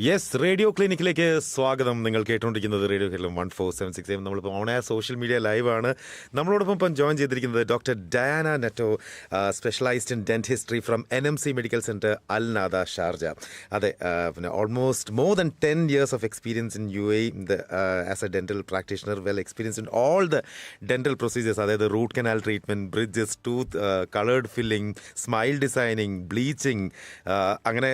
Yes radio ക്ലിനിക്കിലേക്ക് സ്വാഗതം. നിങ്ങൾ കേട്ടുകൊണ്ടിരിക്കുന്നത് radio Keralam one four seven six M നമ്മളിപ്പോൾ ഓൺ സോഷ്യൽ മീഡിയ ലൈവാണ് നമ്മളോടൊപ്പം ഇപ്പം ജോയിൻ ചെയ്തിരിക്കുന്നത് doctor Diana Neto specialised in dentistry from N M C medical centre Al Nahda Sharjah അതെ പിന്നെ almost more than ten years of experience in U A as a dental practitioner well experience in all the dental procedures അതായത് root canal treatment bridges tooth coloured filling smile designing bleaching അങ്ങനെ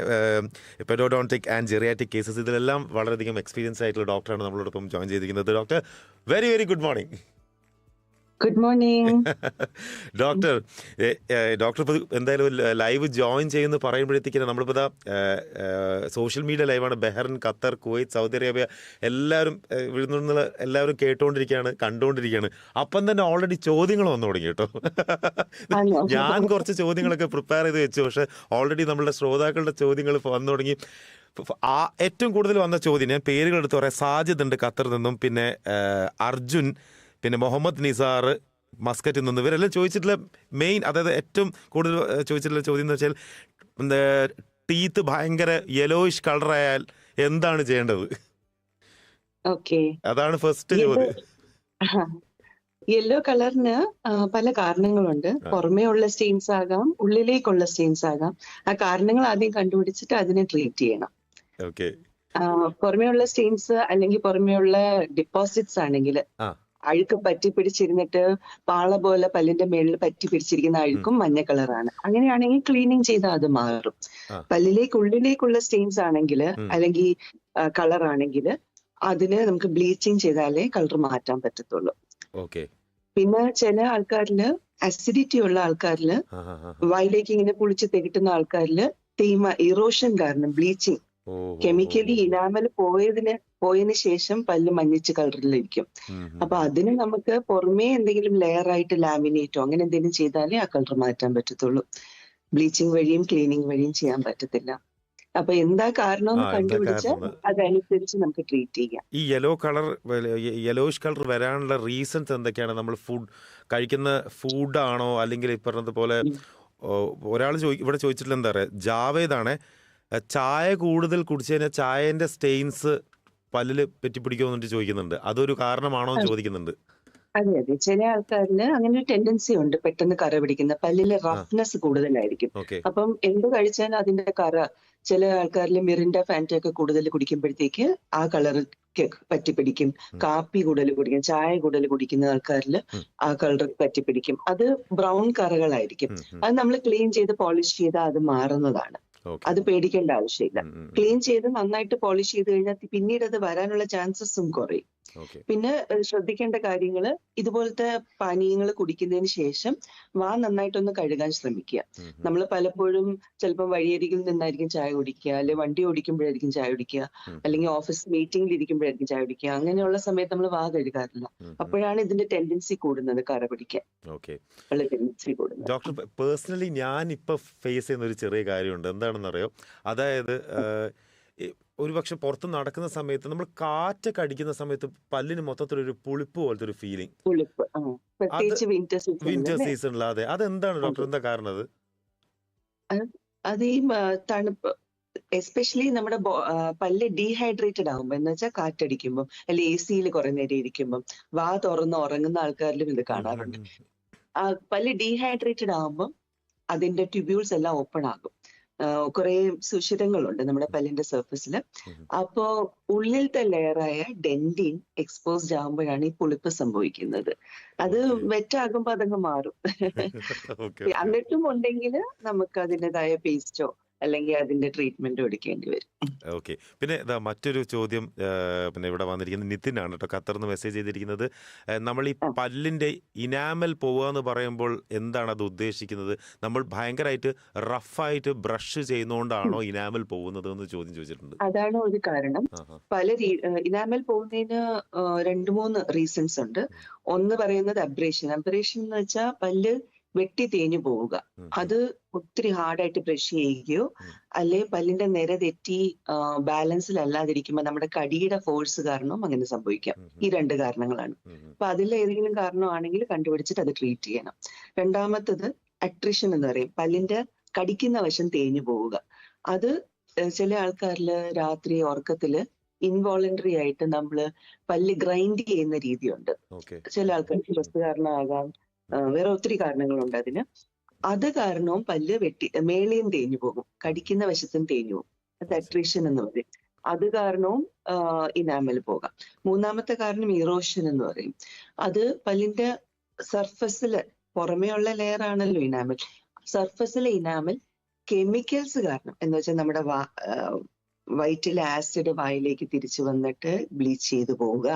pedodontic and geriatric cases ഇതിലെല്ലാം വളരെയധികം experience ആയിട്ടുള്ള ഡോക്ടറാണ് നമ്മളോടൊപ്പം join ചെയ്തിരിക്കുന്നത്. Doctor very very good morning good morning doctor doctor ഇപ്പോൾ എന്തായാലും ലൈവ് ജോയിൻ ചെയ്യുന്നു പറയുമ്പോഴത്തേക്കും നമ്മളിപ്പോൾ social media ലൈവാണ് Bahrain Qatar Kuwait Saudi Arabia എല്ലാവരും ഏഹ്, ഇവിടെ എല്ലാവരും കേട്ടുകൊണ്ടിരിക്കുകയാണ് കണ്ടുകൊണ്ടിരിക്കുകയാണ് അപ്പം തന്നെ ഓൾറെഡി ചോദ്യങ്ങൾ വന്നു തുടങ്ങി കേട്ടോ. ഞാൻ കുറച്ച് ചോദ്യങ്ങളൊക്കെ പ്രിപ്പയർ ചെയ്ത് വെച്ചു. പക്ഷേ ഓൾറെഡി നമ്മളുടെ ശ്രോതാക്കളുടെ ചോദ്യങ്ങൾ വന്നു തുടങ്ങി. ആ ഏറ്റവും കൂടുതൽ വന്ന ചോദ്യം ഞാൻ പേരുകൾ എടുത്ത് പറയാം. സാജിദ് ഉണ്ട് ഖത്തറിൽ നിന്നും പിന്നെ അർജുൻ പിന്നെ മുഹമ്മദ് നിസാർ മസ്കറ്റിൽ നിന്നും. ഇവരെല്ലാം ചോദിച്ചിട്ടുള്ള മെയിൻ അതായത് ഏറ്റവും കൂടുതൽ ചോദിച്ചിട്ടുള്ള ചോദ്യം എന്ന് വെച്ചാൽ ടീത്ത് ഭയങ്കര യെലോയിഷ് ആയാൽ എന്താണ് ചെയ്യേണ്ടത്? ഓക്കെ അതാണ് ഫസ്റ്റ് ചോദ്യം. യെല്ലോ കളറിന് പല കാരണങ്ങളുണ്ട്. പുറമേ ഉള്ള സ്റ്റെയിൻസ് ആകാം ഉള്ളിലേക്കുള്ള സ്റ്റെയിൻസ് ആകാം. ആ കാരണങ്ങൾ ആദ്യം കണ്ടുപിടിച്ചിട്ട് അതിനെ ട്രീറ്റ് ചെയ്യണം. ഓക്കെ ആ, പുറമേ സ്റ്റെയിൻസ് അല്ലെങ്കിൽ പുറമെയുള്ള ഡിപ്പോസിറ്റ്സ് ആണെങ്കിൽ. അഴുക്ക് പറ്റി പിടിച്ചിരുന്നിട്ട് പാള പോലെ പല്ലിന്റെ മേളിൽ പറ്റി പിടിച്ചിരിക്കുന്ന അഴുക്കും മഞ്ഞ കളറാണ്. അങ്ങനെയാണെങ്കിൽ ക്ലീനിങ് ചെയ്താൽ അത് മാറും. പല്ലിലേക്ക് ഉള്ളിലേക്കുള്ള സ്റ്റെയിൻസ് ആണെങ്കിൽ അല്ലെങ്കിൽ കളർ ആണെങ്കിൽ അതിന് നമുക്ക് ബ്ലീച്ചിങ് ചെയ്താലേ കളർ മാറ്റാൻ പറ്റത്തുള്ളൂ. ഓക്കെ പിന്നെ ചില ആൾക്കാരിൽ അസിഡിറ്റി ഉള്ള ആൾക്കാരിൽ വായിലേക്ക് ഇങ്ങനെ പുളിച്ച് തികട്ടുന്ന ആൾക്കാരിൽ തേയ്മ ഇറോഷൻ കാരണം ബ്ലീച്ചിങ് കെമിക്കലി. ഇനാമൽ പോയതിന് പോയതിനു ശേഷം പല്ല് മഞ്ഞച്ച് കളറിലിരിക്കും. അപ്പൊ അതിന് നമുക്ക് പുറമേ എന്തെങ്കിലും ലെയർ ആയിട്ട് ലാമിനേറ്റോ അങ്ങനെ എന്തെങ്കിലും ചെയ്താലേ ആ കളർ മാറ്റാൻ പറ്റത്തുള്ളൂ. ബ്ലീച്ചിങ് വഴിയും ക്ലീനിങ് വഴിയും ചെയ്യാൻ പറ്റത്തില്ല. അപ്പൊ എന്താ കാരണം ആ, എന്ന് കണ്ടുപിടിച്ച് അതനുസരിച്ച് നമുക്ക് ട്രീറ്റ് ചെയ്യാം. ഈ യെല്ലോ കളർ യെലോയിഷ് കളർ വരാനുള്ള റീസൺസ് എന്തൊക്കെയാണ്? നമ്മൾ ഫുഡ് കഴിക്കുന്ന ഫുഡാണോ അല്ലെങ്കിൽ ഈ പറഞ്ഞതുപോലെ ഒരാൾ ചോദി ഇവിടെ ചോദിച്ചിട്ടില്ല എന്താ പറയുക ജാവേദാണ്. ചായ കൂടുതൽ കുടിച്ചു കഴിഞ്ഞാൽ ചായന്റെ സ്റ്റെയിൻസ് പല്ലിൽ പറ്റിപ്പിടിക്കുമെന്നിട്ട് ചോദിക്കുന്നുണ്ട്. അതൊരു കാരണമാണോ എന്ന് ചോദിക്കുന്നുണ്ട്. അതെ അതെ. ചില ആൾക്കാരിൽ അങ്ങനെ ഒരു ടെൻഡൻസി ഉണ്ട് പെട്ടെന്ന് കറ പിടിക്കുന്ന. പല്ലിൽ റഫ്നെസ് കൂടുതലായിരിക്കും. അപ്പം എന്ത് കഴിച്ചാലും അതിന്റെ കറ ചില ആൾക്കാരിൽ മിറിൻഡ ഫാന്റ ഒക്കെ കൂടുതൽ കുടിക്കുമ്പോഴത്തേക്ക് ആ കളർ പറ്റിപ്പിടിക്കും. കാപ്പി കൂടുതൽ കുടിക്കും ചായ കൂടുതൽ കുടിക്കുന്ന ആൾക്കാരിൽ ആ കളർ പറ്റിപ്പിടിക്കും. അത് ബ്രൗൺ കറകളായിരിക്കും. അത് നമ്മൾ ക്ലീൻ ചെയ്ത് പോളിഷ് ചെയ്താൽ അത് മാറുന്നതാണ്. അത് പേടിക്കേണ്ട ആവശ്യമില്ല. ക്ലീൻ ചെയ്ത് നന്നായിട്ട് പോളിഷ് ചെയ്ത് കഴിഞ്ഞാൽ പിന്നീട് അത് വരാനുള്ള ചാൻസസും കുറയും. പിന്നെ ശ്രദ്ധിക്കേണ്ട കാര്യങ്ങൾ ഇതുപോലത്തെ പാനീയങ്ങൾ കുടിക്കുന്നതിന് ശേഷം വാ നന്നായിട്ടൊന്ന് കഴുകാൻ ശ്രമിക്കുക. നമ്മൾ പലപ്പോഴും ചിലപ്പോൾ വഴിയരികിൽ നിന്നായിരിക്കും ചായ കുടിക്കുക അല്ലെങ്കിൽ വണ്ടി ഓടിക്കുമ്പോഴായിരിക്കും ചായ കുടിക്കുക അല്ലെങ്കിൽ ഓഫീസ് മീറ്റിംഗിൽ ഇരിക്കുമ്പോഴായിരിക്കും ചായ കുടിക്കുക. അങ്ങനെയുള്ള സമയത്ത് നമ്മൾ വാ കഴുകാറില്ല. അപ്പോഴാണ് ഇതിന്റെ ടെൻഡൻസി കൂടുന്നത് കറ പിടിക്കാൻ. ടെൻഡൻസി കൂടുന്നത്. ഡോക്ടർ പേഴ്സണലി ഞാൻ ഇപ്പൊ ഫേസ് ചെയ്യുന്ന ഒരു ചെറിയ കാര്യമുണ്ട്. എന്താണെന്നറിയോ? അതായത് ഒരു പക്ഷെ പുറത്ത് നടക്കുന്ന സമയത്ത് നമ്മൾ കാറ്റൊക്കെ അടിക്കുന്ന സമയത്ത് പല്ലിന് മൊത്തത്തിലൊരു പുളിപ്പ് പോലത്തെ ഒരു ഫീലിംഗ് വിന്റർ സീസണിൽ അതെ അതെന്താണ് ഡോക്ടർ എന്താ കാരണം അത്? അത് ഈ തണുപ്പ് എസ്പെഷ്യലി നമ്മുടെ പല്ല് ഡീഹൈഡ്രേറ്റഡ് ആകുമ്പോൾ എന്ന് വെച്ചാൽ കാറ്റടിക്കുമ്പോൾ അല്ലെ എ സിയിൽ കുറെ നേരം ഇരിക്കുമ്പോൾ വാ തുറന്ന് ഉറങ്ങുന്ന ആൾക്കാരിലും ഇത് കാണാറുണ്ട്. പല്ല് ഡീഹൈഡ്രേറ്റഡ് ആകുമ്പോൾ അതിന്റെ ട്യൂബ്യൂൾസ് എല്ലാം ഓപ്പൺ ആകും. കുറെ സുഷിരങ്ങളുണ്ട് നമ്മുടെ പല്ലിന്റെ സർഫസിൽ. അപ്പോ ഉള്ളിലത്തെ ലെയറായ ഡെന്റിൻ എക്സ്പോസ്ഡ് ആകുമ്പോഴാണ് ഈ പുളിപ്പ് സംഭവിക്കുന്നത് അത്. വെറ്റാകുമ്പോ അതങ്ങ് മാറും എന്നിട്ടും ഉണ്ടെങ്കിൽ നമുക്ക് അതിന്റെതായ പേസ്റ്റോ അല്ലെങ്കിൽ അതിന്റെ ട്രീറ്റ്മെന്റ് എടുക്കേണ്ടി വരും. ഓക്കെ പിന്നെ ഇതാ മറ്റൊരു ചോദ്യം പിന്നെ ഇവിടെ വന്നിരിക്കുന്നത് ആണ് കേട്ടോ. ഖത്തറിന്ന് മെസ്സേജ് ചെയ്തിരിക്കുന്നത് നമ്മൾ ഈ പല്ലിന്റെ ഇനാമൽ പോവുക എന്ന് പറയുമ്പോൾ എന്താണ് അത് ഉദ്ദേശിക്കുന്നത്? നമ്മൾ ഭയങ്കരമായിട്ട് റഫായിട്ട് ബ്രഷ് ചെയ്യുന്നതുകൊണ്ടാണോ ഇനാമൽ പോകുന്നത് എന്ന് ചോദ്യം ചോദിച്ചിട്ടുണ്ട്. അതാണ് ഒരു കാരണം. പല ഇനാമൽ പോകുന്നതിന് രണ്ടു രണ്ട് മൂന്ന് റീസൺസ് ഉണ്ട്. ഒന്ന് പറയുന്നത് അബ്രേഷൻ അബ്രേഷൻ എന്ന് വെച്ചാൽ പല്ല് വെട്ടി തേഞ്ഞു പോവുക. അത് ഒത്തിരി ഹാർഡായിട്ട് ബ്രഷ് ചെയ്യുകയോ. അല്ലെ പല്ലിന്റെ നിര തെറ്റി ബാലൻസിൽ അല്ലാതിരിക്കുമ്പോൾ നമ്മുടെ കടിയുടെ ഫോഴ്സ് കാരണവും അങ്ങനെ സംഭവിക്കാം. ഈ രണ്ട് കാരണങ്ങളാണ്. അപ്പൊ അതിൽ ഏതെങ്കിലും കാരണമാണെങ്കിൽ കണ്ടുപിടിച്ചിട്ട് അത് ട്രീറ്റ് ചെയ്യണം. രണ്ടാമത്തത് അട്രിഷൻ എന്ന് പറയും. പല്ലിന്റെ കടിക്കുന്ന വശം തേഞ്ഞു പോവുക. അത് ചില ആൾക്കാരിൽ രാത്രി ഉറക്കത്തിൽ ഇൻവോളണ്ടറി ആയിട്ട് നമ്മൾ പല്ല് ഗ്രൈൻഡ് ചെയ്യുന്ന രീതിയുണ്ട്. ചില ആൾക്കാർ സ്ട്രെസ് കാരണമാകാം. വേറെ ഒത്തിരി കാരണങ്ങളുണ്ട് അതിന്. അത് കാരണവും പല്ല് വെട്ടി മേളിയും തേഞ്ഞു പോകും. കടിക്കുന്ന വശത്തും തേഞ്ഞു പോകും. അത് അട്രീഷൻ എന്ന് പറയും. അത് കാരണവും ഇനാമൽ പോകാം. മൂന്നാമത്തെ കാരണം ഇറോഷൻ എന്ന് പറയും. അത് പല്ലിന്റെ സർഫസിൽ പുറമേയുള്ള ലെയർ ആണല്ലോ ഇനാമൽ സർഫസിലെ ഇനാമൽ കെമിക്കൽസ് കാരണം എന്ന് വെച്ചാൽ നമ്മുടെ വയറ്റിലെ ആസിഡ് വായിലേക്ക് തിരിച്ചു വന്നിട്ട് ബ്ലീച്ച് ചെയ്തു പോവുക.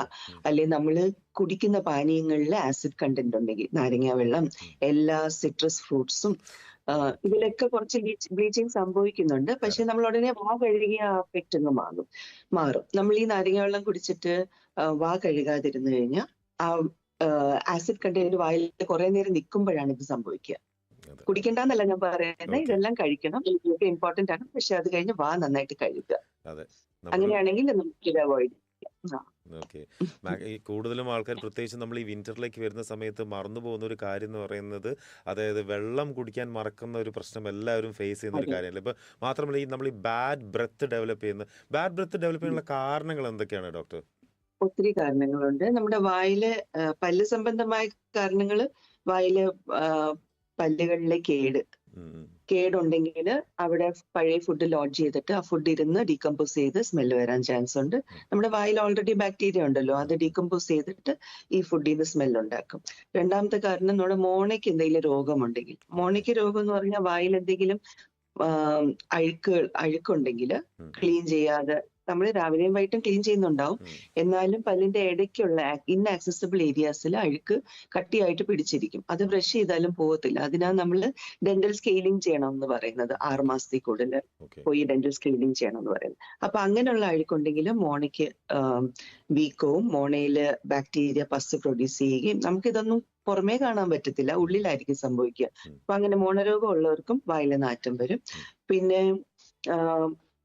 അല്ലെ നമ്മൾ കുടിക്കുന്ന പാനീയങ്ങളിൽ ആസിഡ് കണ്ടന്റ് ഉണ്ടെങ്കിൽ നാരങ്ങ വെള്ളം എല്ലാ സിട്രസ് ഫ്രൂട്ട്സും ഇതിലൊക്കെ കുറച്ച് ബ്ലീച്ചിങ് സംഭവിക്കുന്നുണ്ട്. പക്ഷെ നമ്മൾ ഉടനെ വാ കഴുകിയ ആ എഫക്റ്റ് അങ്ങ് മാറും. മാറും. നമ്മൾ ഈ നാരങ്ങ വെള്ളം കുടിച്ചിട്ട് വാ കഴുകാതിരുന്നു കഴിഞ്ഞാൽ ആ ആസിഡ് കണ്ടന്റ് വായിൽ കുറെ നേരം നിൽക്കുമ്പോഴാണ് ഇത് സംഭവിക്കുക. അതെ. കുടിക്കണ്ടെന്നല്ല ഞാൻ പറയുന്നത് ഇതെല്ലാം കഴിക്കണം. ഇതൊക്കെ ഇമ്പോർട്ടന്റ് ആണ്. പക്ഷെ അത് കഴിഞ്ഞ് വാ നന്നായിട്ട് കഴിക്കുക. അതെ. അങ്ങനെയാണെങ്കിൽ നമുക്ക് ഇത് അവോയ്ഡ് ഓക്കെ. ഈ കൂടുതലും ആൾക്കാർ പ്രത്യേകിച്ച് നമ്മൾ ഈ വിന്ററിലേക്ക് വരുന്ന സമയത്ത് മറന്നു പോകുന്ന ഒരു കാര്യം എന്ന് പറയുന്നത് അതായത് വെള്ളം കുടിക്കാൻ മറക്കുന്ന ഒരു പ്രശ്നം എല്ലാവരും ഫേസ് ചെയ്യുന്ന ഒരു. കാര്യമല്ല? ഇപ്പൊ മാത്രമല്ല ഈ നമ്മൾ ഈ ബാഡ് ബ്രെത്ത് ഡെവലപ്പ് ചെയ്യുന്ന ബാഡ് ബ്രെത്ത് ഡെവലപ്പ് ചെയ്യാനുള്ള കാരണങ്ങൾ എന്തൊക്കെയാണ് ഡോക്ടർ ഒത്തിരി കാരണങ്ങളുണ്ട്. നമ്മുടെ വായിലെ പല്ല് സംബന്ധമായ കാരണങ്ങൾ വായിൽ പല്ലുകളിലെ കേട്. കേടുണ്ടെങ്കിൽ അവിടെ പഴയ ഫുഡ് ലോഡ്ജ് ചെയ്തിട്ട് ആ ഫുഡ് ഇരുന്ന് ഡീകമ്പോസ് ചെയ്ത് സ്മെൽ വരാൻ ചാൻസ് ഉണ്ട്. നമ്മുടെ വായിൽ ഓൾറെഡി ബാക്ടീരിയ ഉണ്ടല്ലോ അത് ഡീകമ്പോസ് ചെയ്തിട്ട് ഈ ഫുഡിൽ നിന്ന് സ്മെല്ല് ഉണ്ടാക്കും. രണ്ടാമത്തെ കാരണം നമ്മുടെ മോണയ്ക്ക് എന്തെങ്കിലും രോഗമുണ്ടെങ്കിൽ മോണയ്ക്ക് രോഗം എന്ന് പറഞ്ഞാൽ വായിൽ എന്തെങ്കിലും അഴുക്ക് അഴുക്കുണ്ടെങ്കിൽ ക്ലീൻ ചെയ്യാതെ നമ്മൾ രാവിലെയും വൈകിട്ടും ക്ലീൻ ചെയ്യുന്നുണ്ടാവും. എന്നാലും പല്ലിന്റെ ഇടയ്ക്കുള്ള ഇൻആക്സസിബിൾ ഏരിയാസിൽ അഴുക്ക് കട്ടിയായിട്ട് പിടിച്ചിരിക്കും. അത് ബ്രഷ് ചെയ്താലും പോകത്തില്ല. അതിനാ നമ്മൾ ഡെന്റൽ സ്കെയിലിംഗ് ചെയ്യണം എന്ന് പറയുന്നത്. ആറ് മാസത്തിൽ കൂടുതൽ പോയി ഡെന്റൽ സ്കെയിലിംഗ് ചെയ്യണം എന്ന് പറയുന്നത്. അപ്പൊ അങ്ങനെയുള്ള അഴുക്കുണ്ടെങ്കിൽ മോണയ്ക്ക് വീക്കവും മോണയിൽ ബാക്ടീരിയ പസ് പ്രൊഡ്യൂസ് ചെയ്യുകയും നമുക്കിതൊന്നും പുറമേ കാണാൻ പറ്റത്തില്ല. ഉള്ളിലായിരിക്കും സംഭവിക്കുക. അപ്പൊ അങ്ങനെ മോണരോഗം ഉള്ളവർക്കും വായിലെ നാറ്റം വരും. പിന്നെ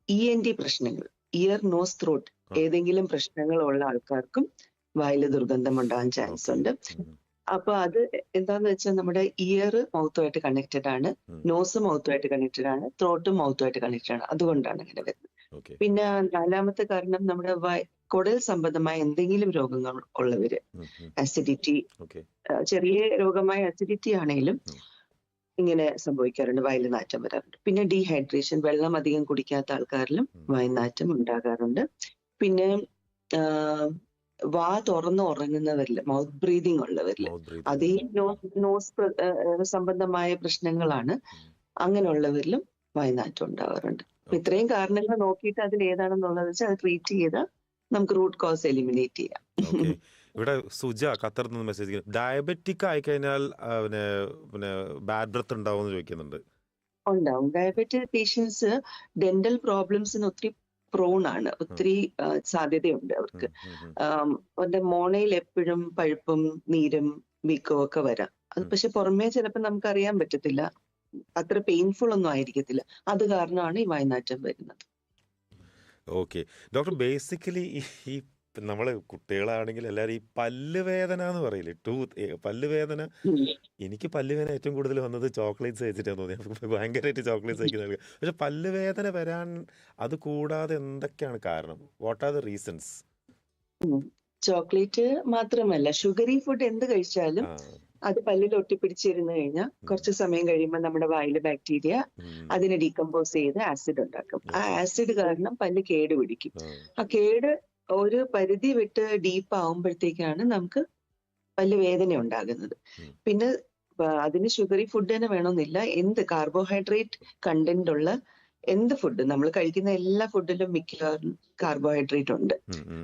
ഇ എൻ ഡി പ്രശ്നങ്ങൾ. Ear nose throat. ഏതെങ്കിലും പ്രശ്നങ്ങൾ ഉള്ള ആൾക്കാർക്കും വായിൽ ദുർഗന്ധം ഉണ്ടാകാൻ ചാൻസ് ഉണ്ട് അപ്പൊ അത് എന്താന്ന് വെച്ചാൽ നമ്മുടെ ഇയർ മൗത്തുമായിട്ട് കണക്റ്റഡ് ആണ്. നോസ് മൗത്തുമായിട്ട് കണക്റ്റഡ് ആണ് ത്രോട്ടും മൗത്തുമായിട്ട് കണക്റ്റഡ് ആണ്. അതുകൊണ്ടാണ് അങ്ങനെ വരുന്നത്. പിന്നെ നാലാമത്തെ കാരണം നമ്മുടെ കുടൽ സംബന്ധമായ എന്തെങ്കിലും രോഗങ്ങൾ ഉള്ളവര് അസിഡിറ്റി ചെറിയ രോഗമായ അസിഡിറ്റി ആണെങ്കിലും. ഇങ്ങനെ സംഭവിക്കാറുണ്ട് വയലിൽ നാറ്റം വരാറുണ്ട്. പിന്നെ ഡീഹൈഡ്രേഷൻ വെള്ളം അധികം കുടിക്കാത്ത ആൾക്കാരിലും. വയനാറ്റം ഉണ്ടാകാറുണ്ട്. പിന്നെ വാ തുറന്ന് ഉറങ്ങുന്നവരിൽ മൗത്ത് ബ്രീതിങ് ഉള്ളവരിൽ അതേ നോസ് നോസ് സംബന്ധമായ പ്രശ്നങ്ങളാണ് അങ്ങനെയുള്ളവരിലും വയനാറ്റം ഉണ്ടാവാറുണ്ട് ഇത്രയും കാരണങ്ങൾ നോക്കിയിട്ട് അതിൽ ഏതാണെന്നുള്ളത് വെച്ചാൽ അത് ട്രീറ്റ് ചെയ്താൽ നമുക്ക് റൂട്ട് കോസ് എലിമിനേറ്റ് ചെയ്യാം. ഇവിടെ സുജ ഖത്തറിൽ നിന്ന് മെസ്സേജ് ഡയബറ്റിക് ആയി കഴിഞ്ഞാൽ പിന്നെ പിന്നെ ബാഡ് ബ്രത്ത് ഉണ്ടാവും ചോദിക്കുന്നുണ്ട്. ഉണ്ടാവും. ഡയബറ്റിക് പേഷ്യൻസ് ഡെന്റൽ പ്രോബ്ലംസിന് ഒത്തിരി പ്രോൺ ആണ്. ഒത്തിരി സാധ്യതയുണ്ട് അവർക്ക്. അവരുടെ മോണയിൽ എപ്പോഴും പഴുപ്പും നീരും വീക്കവും ഒക്കെ വരാം. അത്. പക്ഷെ പുറമേ ചിലപ്പോൾ നമുക്ക് അറിയാൻ പറ്റത്തില്ല. അത്ര പെയിൻഫുൾ ഒന്നും ആയിരിക്കത്തില്ല. അത് കാരണമാണ് ഈ വയനാറ്റം വരുന്നത്. ഓക്കെ ഡോക്ടർ ബേസിക്കലി ഈ നമ്മൾ കുട്ടികളാണെങ്കിൽ എല്ലാവരും ഈ പല്ലുവേദന എന്ന് പറയില്ലേ? ടൂത്ത് പല്ലുവേദന. എനിക്ക് പല്ലുവേദന ഏറ്റവും കൂടുതൽ വന്നത് ചോക്ലേറ്റ്സ് കഴിച്ചിട്ടാണ് തോന്നിയത് ഭയങ്കരമായിട്ട് ചോക്ലേറ്റ്സ് കഴിക്കുന്ന പക്ഷെ പല്ലുവേദന വരാൻ അത് കൂടാതെ എന്തൊക്കെയാണ് കാരണം? What are the reasons chocolate മാത്രമല്ല ഷുഗറി ഫുഡ് എന്ത് കഴിച്ചാലും അത് പല്ലിൽ ഒട്ടിപ്പിടിച്ചിരുന്നു കഴിഞ്ഞാൽ കുറച്ച് സമയം കഴിയുമ്പോൾ നമ്മുടെ വായിലെ ബാക്ടീരിയ അതിനെ ഡീകമ്പോസ് ചെയ്ത് ആസിഡ് ഉണ്ടാക്കും. ആ ആസിഡ് കാരണം പല്ല് കേട് പിടിക്കും ആ കേട് ഒരു പരിധി വിട്ട് ഡീപ്പ് ആവുമ്പോഴത്തേക്കാണ് നമുക്ക് പല്ല് വേദന ഉണ്ടാകുന്നത്. പിന്നെ അതിന് ഷുഗറി ഫുഡ് തന്നെ വേണമെന്നില്ല. എന്ത് കാർബോഹൈഡ്രേറ്റ് കണ്ടന്റ് ഉള്ള എന്ത് ഫുഡ് നമ്മൾ കഴിക്കുന്ന എല്ലാ ഫുഡിലും മിക്കവാറും കാർബോഹൈഡ്രേറ്റ് ഉണ്ട്.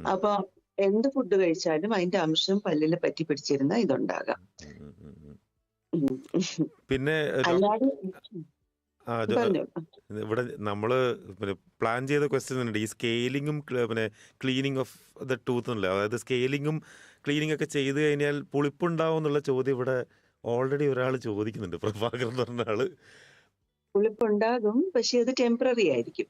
അപ്പൊ എന്ത് ഫുഡ് കഴിച്ചാലും അതിന്റെ അംശം പല്ലിൽ പറ്റി പിടിച്ചിരുന്ന ഇതുണ്ടാകാം. പിന്നെ അല്ലാതെ ആ, ഇത് പറഞ്ഞു ഇവിടെ നമ്മൾ പിന്നെ പ്ലാൻ ചെയ്ത ക്വസ്റ്റ്യൻ ഉണ്ട് ഈ സ്കെയിലിങ്ങും പിന്നെ ക്ലീനിങ് ഓഫ് ദ ടൂത്ത് എന്നല്ലേ അതായത് സ്കെയിലിങ്ങും ക്ലീനിങ് ഒക്കെ ചെയ്ത് കഴിഞ്ഞാൽ പുളിപ്പുണ്ടാവും എന്നുള്ള ചോദ്യം ഇവിടെ ഓൾറെഡി ഒരാൾ ചോദിക്കുന്നുണ്ട്. പ്രഭാകർ എന്ന് പറഞ്ഞ ആൾ. പുളിപ്പുണ്ടാകും. പക്ഷെ അത് ടെമ്പററി ആയിരിക്കും.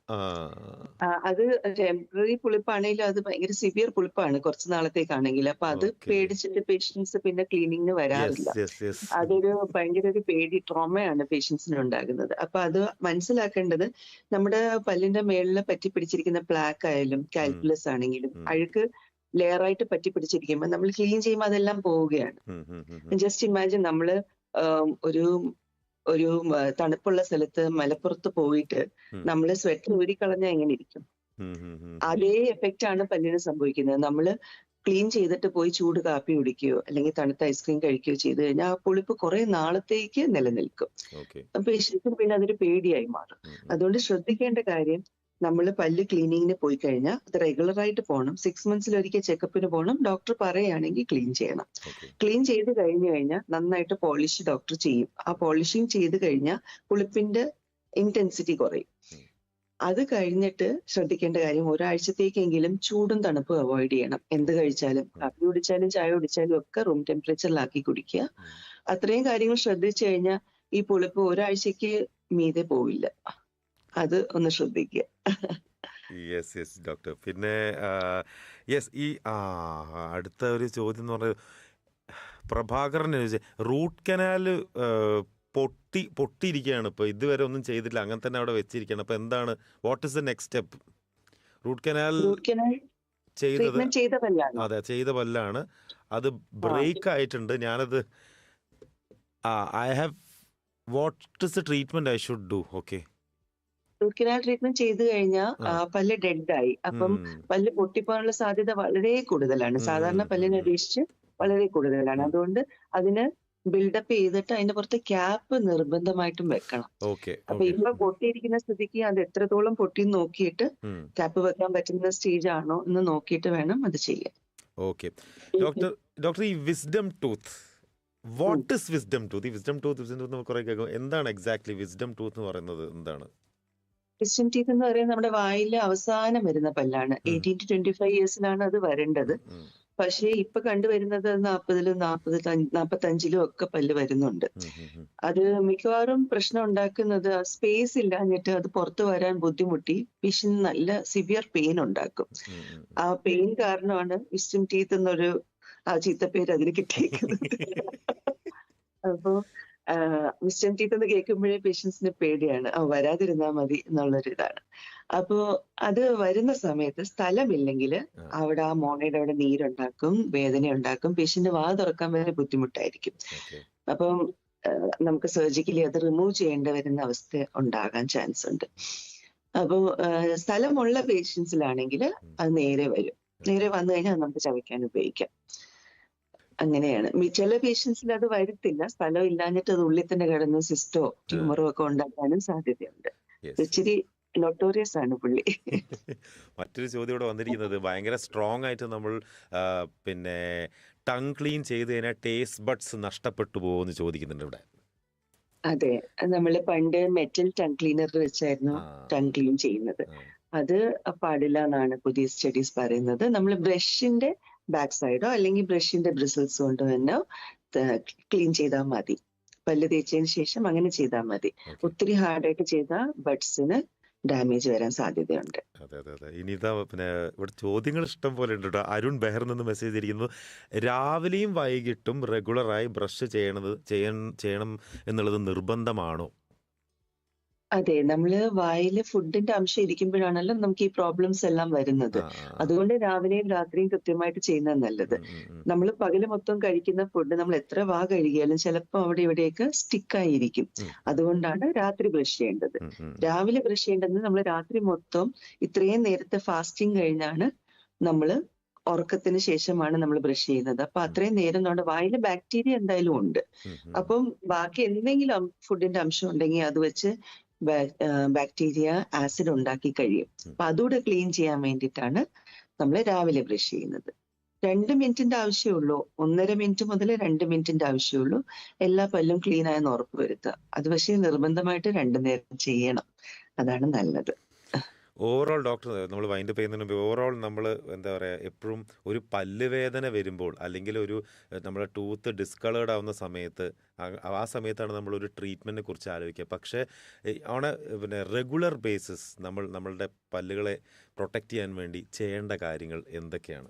അത് ടെമ്പററി പുളിപ്പാണെങ്കിലും അത് ഭയങ്കര സിവിയർ പുളിപ്പാണ് കുറച്ച് നാളത്തേക്കാണെങ്കിൽ. അപ്പൊ അത്. പേടിച്ചിട്ട് പേഷ്യൻസ് പിന്നെ ക്ലീനിങ്ങിന് വരാറില്ല. അതൊരു ഭയങ്കര ഒരു പേടി ട്രോമയാണ് പേഷ്യൻസിന് ഉണ്ടാകുന്നത്. അപ്പൊ അത് മനസ്സിലാക്കേണ്ടത് നമ്മുടെ പല്ലിന്റെ മേളിൽ പറ്റി പിടിച്ചിരിക്കുന്ന പ്ലാക്ക് ആയാലും കാൽക്കുലസ് ആണെങ്കിലും അഴുക്ക് ലെയർ ആയിട്ട് പറ്റി പിടിച്ചിരിക്കുമ്പോൾ നമ്മൾ ക്ലീൻ ചെയ്യുമ്പോൾ അതെല്ലാം പോവുകയാണ്. ജസ്റ്റ് ഇമാജിൻ നമ്മൾ ഒരു ഒരു തണുപ്പുള്ള സ്ഥലത്ത് മലപ്പുറത്ത് പോയിട്ട് നമ്മൾ സ്വെറ്റർ ഊരിക്കളഞ്ഞാൽ എങ്ങനെ ഇരിക്കും? അതേ എഫക്റ്റ് ആണ് പല്ലിന് സംഭവിക്കുന്നത്. നമ്മൾ ക്ലീൻ ചെയ്തിട്ട് പോയി ചൂട് കാപ്പി കുടിക്കുകയോ അല്ലെങ്കിൽ തണുത്ത ഐസ്ക്രീം കഴിക്കുകയോ ചെയ്തു കഴിഞ്ഞാൽ ആ പുളിപ്പ് കുറെ നാളത്തേക്ക് നിലനിൽക്കും. പേഷ്യൻസിന് പിന്നെ അതൊരു പേടിയായി മാറും. അതുകൊണ്ട് ശ്രദ്ധിക്കേണ്ട കാര്യം നമ്മൾ പല്ല് ക്ലീനിങ്ങിന് പോയി കഴിഞ്ഞാൽ അത് റെഗുലർ ആയിട്ട് പോകണം സിക്സ് മന്ത്സിൽ ഒരിക്കൽ ചെക്കപ്പിന് പോകണം ഡോക്ടർ പറയുകയാണെങ്കിൽ ക്ലീൻ ചെയ്യണം. ക്ലീൻ ചെയ്ത് കഴിഞ്ഞു കഴിഞ്ഞാൽ നന്നായിട്ട് പോളിഷ് ഡോക്ടർ ചെയ്യും. ആ പോളിഷിങ് ചെയ്ത് കഴിഞ്ഞാൽ പുളിപ്പിന്റെ ഇന്റൻസിറ്റി കുറയും. അത് കഴിഞ്ഞിട്ട് ശ്രദ്ധിക്കേണ്ട കാര്യം ഒരാഴ്ചത്തേക്കെങ്കിലും ചൂടും തണുപ്പും അവോയ്ഡ് ചെയ്യണം. എന്ത് കഴിച്ചാലും. കാപ്പി കുടിച്ചാലും ചായ കുടിച്ചാലും ഒക്കെ റൂം ടെമ്പറേച്ചറിലാക്കി കുടിക്കുക. അത്രയും കാര്യങ്ങൾ ശ്രദ്ധിച്ചു കഴിഞ്ഞാൽ ഈ പുളിപ്പ് ഒരാഴ്ചക്ക് മീതെ പോവില്ല. അത് ഒന്ന് ശ്രദ്ധിക്കുക. യെസ് യെസ് ഡോക്ടർ പിന്നെ യെസ് ഈ ആ അടുത്ത ഒരു ചോദ്യം എന്ന് പറഞ്ഞത് പ്രഭാകരൻ റൂട്ട് കനാൽ പൊട്ടി പൊട്ടിയിരിക്കുകയാണ്. ഇപ്പോൾ ഇതുവരെ ഒന്നും ചെയ്തില്ല അങ്ങനെ തന്നെ അവിടെ വെച്ചിരിക്കുകയാണ്. അപ്പോൾ എന്താണ് what is the next step root canal ചെയ്തത് അതെ ചെയ്ത പല്ലാണ്. അത് ബ്രേക്ക് ആയിട്ടുണ്ട്. ഞാനത് ആ I have what is the treatment I should do okay root canal treatment ചെയ്തു കഴിഞ്ഞാൽ പല്ല് ഡെഡ് ആയി. അപ്പം പല്ല് പൊട്ടിപ്പോകാനുള്ള സാധ്യത വളരെ കൂടുതലാണ്. സാധാരണ പല്ലിനെ അപേക്ഷിച്ച് വളരെ കൂടുതലാണ്. അതുകൊണ്ട് അതിന് ബിൽഡപ്പ് ചെയ്തിട്ട് അതിന്റെ പുറത്ത് ക്യാപ്പ് നിർബന്ധമായിട്ടും വെക്കണം. ഓക്കെ അപ്പൊ ഇപ്പൊ പൊട്ടിയിരിക്കുന്ന സ്ഥിതിക്ക് അത് എത്രത്തോളം പൊട്ടി നോക്കിയിട്ട് ക്യാപ്പ് വെക്കാൻ പറ്റുന്ന സ്റ്റേജ് ആണോ എന്ന് നോക്കിയിട്ട് വേണം അത് ചെയ്യാൻ. ഓക്കെ. ഡോക്ടർ ഡോക്ടർ ഈ wisdom tooth what is wisdom tooth ഈ വിസ്ഡം ടൂത്ത് വിസ്ഡം ടൂത്ത് കുറെ കേൾക്കും എന്താണ് എക്സാക്ട്ലി വിസ്ഡം ടൂത്ത് എന്ന് പറയുന്നത്? എന്താണ്? വിസ്റ്റം ടീത്ത് എന്ന് പറയുന്നത് നമ്മുടെ വായിലെ അവസാനം വരുന്ന പല്ലാണ്. എയ്റ്റീൻ ടു ട്വന്റി ഫൈവ് ഇയേഴ്സിലാണ് അത് വരേണ്ടത്. പക്ഷേ ഇപ്പൊ കണ്ടുവരുന്നത് നാൽപ്പതിലും നാൽപ്പത് നാൽപ്പത്തഞ്ചിലും ഒക്കെ പല്ല് വരുന്നുണ്ട്. അത് മിക്കവാറും പ്രശ്നം ഉണ്ടാക്കുന്നത് സ്പേസ് ഇല്ലാഞ്ഞിട്ട് അത് പുറത്തു വരാൻ ബുദ്ധിമുട്ടി വിഷൻ നല്ല സിവിയർ പെയിൻ ഉണ്ടാക്കും. ആ പെയിൻ കാരണമാണ് വിസ്റ്റം ടീത്ത് എന്നൊരു ആ പേര് അതിന് കിട്ടിയിരിക്കുന്നത് അപ്പോ വിസ്റ്റം ടീത്ത് എന്ന് കേൾക്കുമ്പോഴേ പേഷ്യൻസിന് പേടിയാണ്. ആ വരാതിരുന്നാ മതി എന്നുള്ളൊരു ഇതാണ് അപ്പോ അത് വരുന്ന സമയത്ത് സ്ഥലമില്ലെങ്കിൽ. അവിടെ ആ മോണയുടെ അവിടെ നീരുണ്ടാക്കും വേദന ഉണ്ടാക്കും പേഷ്യന്റ് വാ തുറക്കാൻ വരെ ബുദ്ധിമുട്ടായിരിക്കും. അപ്പം നമുക്ക് സർജിക്കലി അത് റിമൂവ് ചെയ്യേണ്ടി വരുന്ന അവസ്ഥ ഉണ്ടാകാൻ ചാൻസ് ഉണ്ട്. അപ്പോൾ സ്ഥലമുള്ള പേഷ്യൻസിലാണെങ്കിൽ അത് നേരെ വരും. നേരെ വന്നു കഴിഞ്ഞാൽ നമുക്ക് ചവയ്ക്കാൻ ഉപയോഗിക്കാം. അങ്ങനെയാണ്. ചില പേഷ്യൻസിൽ അത് വരുത്തില്ല. സ്ഥലം ഇല്ലാഞ്ഞിട്ട് അത് ഉള്ളിൽ തന്നെ കിടന്ന് സിസ്റ്റോ ട്യൂമറോ ഒക്കെ ഉണ്ടാക്കാനും സാധ്യതയുണ്ട്. ഇച്ചിരി നൊട്ടോറിയസ് ആണ് പുള്ളി. മറ്റൊരു ചോദ്യം ഇവിടെ വന്നിരിക്കുന്നത്. ഭയങ്കര സ്ട്രോങ് ആയിട്ട് നമ്മൾ പിന്നെ ടങ് ക്ലീൻ ചെയ്ത് കഴിഞ്ഞാൽ ടേസ്റ്റ് ബഡ്സ് നഷ്ടപ്പെട്ടു പോകുമെന്ന് ചോദിക്കുന്നുണ്ട് ഇവിടെ. അതെ. നമ്മൾ പണ്ട് മെറ്റൽ ടങ് ക്ലീനർ വെച്ചായിരുന്നു ടങ് ക്ലീൻ ചെയ്യുന്നത്. അത് പാടില്ല എന്നാണ് പുതിയ സ്റ്റഡീസ് പറയുന്നത്. നമ്മൾ ബ്രഷിന്റെ ബാക്ക് സൈഡോ അല്ലെങ്കിൽ ബ്രഷിന്റെ ബ്രിസിൽസ് കൊണ്ട് തന്നെ ക്ലീൻ ചെയ്താൽ മതി. പല്ല് തേച്ചതിന് ശേഷം അങ്ങനെ ചെയ്താൽ മതി. ഒത്തിരി ഹാർഡായിട്ട് ചെയ്താൽ ബഡ്സിന് ഡാമേജ് വരാൻ സാധ്യതയുണ്ട്. അതെ അതെ അതെ. ഇനി ഇതാ പിന്നെ ഇവിടെ ചോദ്യങ്ങൾ ഇഷ്ടം പോലെ ഉണ്ട് കേട്ടോ അരുൺ ബെഹർ നിന്ന് മെസ്സേജ് ഇരിക്കുന്നു. രാവിലെയും വൈകിട്ടും റെഗുലറായി ബ്രഷ് ചെയ്യണത് ചെയ്യണം ചെയ്യണം എന്നുള്ളത് നിർബന്ധമാണോ? അതെ നമ്മൾ വായിൽ ഫുഡിന്റെ അംശം ഇരിക്കുമ്പോഴാണല്ലോ നമുക്ക് ഈ പ്രോബ്ലംസ് എല്ലാം വരുന്നത് ആ, ആ, ആ. അതുകൊണ്ട് രാവിലെയും രാത്രിയും കൃത്യമായിട്ട് ചെയ്യുന്നത് നല്ലത് ഉം, ഉം, ഉം. നമ്മൾ പകൽ മൊത്തം കഴിക്കുന്ന ഫുഡ് നമ്മൾ എത്ര വാ കഴുകിയാലും ചിലപ്പോൾ അവിടെ ഇവിടെയൊക്കെ സ്റ്റിക്കായിരിക്കും ഉം. അതുകൊണ്ടാണ് രാത്രി ബ്രഷ് ചെയ്യേണ്ടത് ഉം, ഉം. രാവിലെ ബ്രഷ് ചെയ്യേണ്ടത് നമ്മൾ രാത്രി മൊത്തം ഇത്രയും നേരത്തെ ഫാസ്റ്റിംഗ് കഴിഞ്ഞാണ് നമ്മൾ ഉറക്കത്തിന് ശേഷമാണ് നമ്മൾ ബ്രഷ് ചെയ്യുന്നത് അപ്പൊ അത്രയും നേരം നമ്മുടെ വായിൽ ബാക്ടീരിയ എന്തായാലും ഉണ്ട് ഉം, ഉം. അപ്പം ബാക്കി എന്തെങ്കിലും ഫുഡിന്റെ അംശം ഉണ്ടെങ്കിൽ അത് വെച്ച് ബാക്ടീരിയ ആസിഡ് ഉണ്ടാക്കി കഴിയും. അപ്പൊ അതുകൂടെ ക്ലീൻ ചെയ്യാൻ വേണ്ടിയിട്ടാണ് നമ്മൾ രാവിലെ ബ്രഷ് ചെയ്യുന്നത്. രണ്ട് മിനിറ്റിന്റെ ആവശ്യമുള്ളൂ ഒന്നര മിനിറ്റ് മുതൽ രണ്ട് മിനിറ്റിന്റെ ആവശ്യമുള്ളൂ എല്ലാ പല്ലും ക്ലീൻ ആയെന്ന് ഉറപ്പ് വരുത്തുക. അത് പക്ഷേ നിർബന്ധമായിട്ട് രണ്ടു നേരം ചെയ്യണം. അതാണ് നല്ലത്. ഓവറോൾ ഡോക്ടർ നമ്മൾ വൈൻഡ് ചെയ്യുന്നതിന് മുമ്പ് ഓവറോൾ നമ്മൾ എന്താ പറയുക എപ്പോഴും ഒരു പല്ലുവേദന വരുമ്പോൾ അല്ലെങ്കിൽ ഒരു നമ്മുടെ ടൂത്ത് ഡിസ്കളേർഡ് ആവുന്ന സമയത്ത് ആ- സമയത്താണ് നമ്മൾ ഒരു ട്രീറ്റ്മെന്റിനെ കുറിച്ച് ആലോചിക്കുക. പക്ഷേ ഓണ പിന്നെ റെഗുലർ ബേസിസ് നമ്മൾ നമ്മളുടെ പല്ലുകളെ പ്രൊട്ടക്റ്റ് ചെയ്യാൻ വേണ്ടി ചെയ്യേണ്ട കാര്യങ്ങൾ എന്തൊക്കെയാണ്?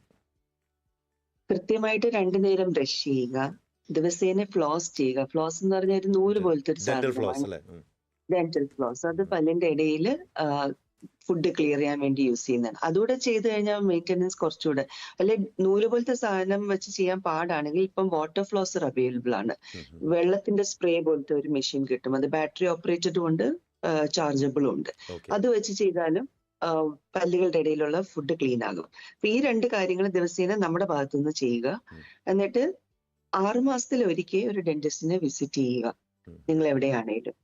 കൃത്യമായിട്ട് രണ്ടു നേരം ബ്രഷ് ചെയ്യുക ദിവസേന ഫ്ലോസ് ചെയ്യുക. ഫ്ലോസ് എന്ന് പറഞ്ഞാൽ ഒരു നൂൽ പോലത്തെ ഒരു സാധനമാണ്. ഡെന്റൽ ഫ്ലോസ് അത് പല്ലിന്റെ ഇടയിൽ ഫുഡ് ക്ലിയർ ചെയ്യാൻ വേണ്ടി യൂസ് ചെയ്യുന്നതാണ്. അതുകൂടെ ചെയ്തു കഴിഞ്ഞാൽ മെയിന്റെനൻസ് കുറച്ചുകൂടെ അല്ലെ നൂൽ പോലത്തെ സാധനം വെച്ച് ചെയ്യാൻ പാടാണെങ്കിൽ ഇപ്പം വാട്ടർ ഫ്ലോസർ അവൈലബിൾ ആണ്. വെള്ളത്തിന്റെ സ്പ്രേ പോലത്തെ ഒരു മെഷീൻ കിട്ടും. അത് ബാറ്ററി ഓപ്പറേറ്റഡും ഉണ്ട് ചാർജബിളും ഉണ്ട്. അത് വെച്ച് ചെയ്താലും പല്ലുകളുടെ ഇടയിലുള്ള ഫുഡ് ക്ലീൻ ആകും. അപ്പൊ ഈ രണ്ട് കാര്യങ്ങൾ ദിവസേന നമ്മുടെ ഭാഗത്തുനിന്ന് ചെയ്യുക. എന്നിട്ട് ആറുമാസത്തിൽ ഒരിക്കൽ ഒരു ഡെന്റിസ്റ്റിനെ വിസിറ്റ് ചെയ്യുക. നിങ്ങൾ എവിടെയാണേലും.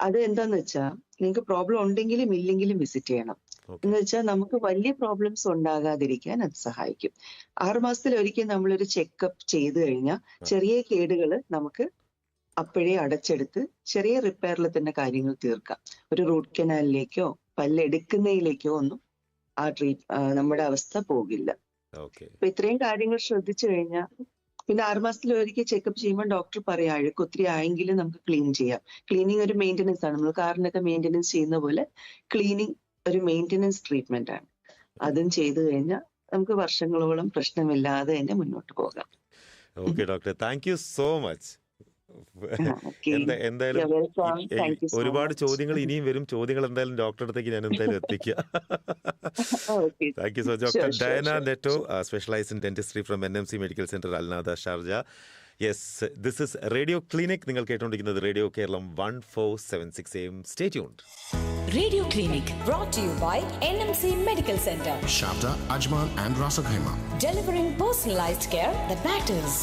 അത് എന്താന്ന് വെച്ചാൽ നിങ്ങൾക്ക് പ്രോബ്ലം ഉണ്ടെങ്കിലും ഇല്ലെങ്കിലും വിസിറ്റ് ചെയ്യണം. എന്ന് വെച്ചാൽ നമുക്ക് വലിയ പ്രോബ്ലംസ് ഉണ്ടാകാതിരിക്കാൻ അത് സഹായിക്കും. ആറുമാസത്തിൽ ഒരിക്കൽ നമ്മളൊരു ചെക്കപ്പ് ചെയ്തു കഴിഞ്ഞാൽ ചെറിയ കേടുകൾ നമുക്ക് അപ്പോഴേ അടച്ചെടുത്ത് ചെറിയ റിപ്പയറിൽ തന്നെ കാര്യങ്ങൾ തീർക്കാം. ഒരു റൂട്ട് കനാലിലേക്കോ പല്ലെടുക്കുന്നതിലേക്കോ ഒന്നും ആ ട്രീറ്റ് നമ്മുടെ അവസ്ഥ പോകില്ല. അപ്പൊ ഇത്രയും കാര്യങ്ങൾ ശ്രദ്ധിച്ചു കഴിഞ്ഞാൽ പിന്നെ ആറുമാസത്തിൽ ഒരിക്കൽ ചെക്കപ്പ് ചെയ്യുമ്പോൾ ഡോക്ടർ പറയും അഴുക്ക് ഒത്തിരി ആയെങ്കിലും നമുക്ക് ക്ലീൻ ചെയ്യാം. ക്ലീനിങ് ഒരു മെയിന്റനൻസ് ആണ്. നമ്മൾ കാറിനൊക്കെ മെയിന്റനൻസ് ചെയ്യുന്ന പോലെ ക്ലീനിങ് ഒരു മെയിന്റനൻസ് ട്രീറ്റ്മെന്റ് ആണ്. അതും ചെയ്തു കഴിഞ്ഞാൽ നമുക്ക് വർഷങ്ങളോളം പ്രശ്നമില്ലാതെ തന്നെ മുന്നോട്ട് പോകാം. Okay doctor thank you so much എന്തായാലും ഒരുപാട് ചോദ്യങ്ങൾ ഇനിയും വരും. ചോദ്യങ്ങൾ എന്തായാലും ഡോക്ടറെ അടുത്തേക്ക് ഞാൻ എന്തായാലും എത്തിക്കുക Okay. Thank you so doctor Diana Neto specialise in dentistry from N M C medical centre Al Nahda Sharjah yes this is radio clinic നിങ്ങൾ കേട്ടുകൊണ്ടിരിക്കുന്നത് radio Keralam one four seven six M stay tuned radio clinic brought you by N M C medical centre Sharjah Ajman and Ras Al Khaimah delivering personalised care that matters.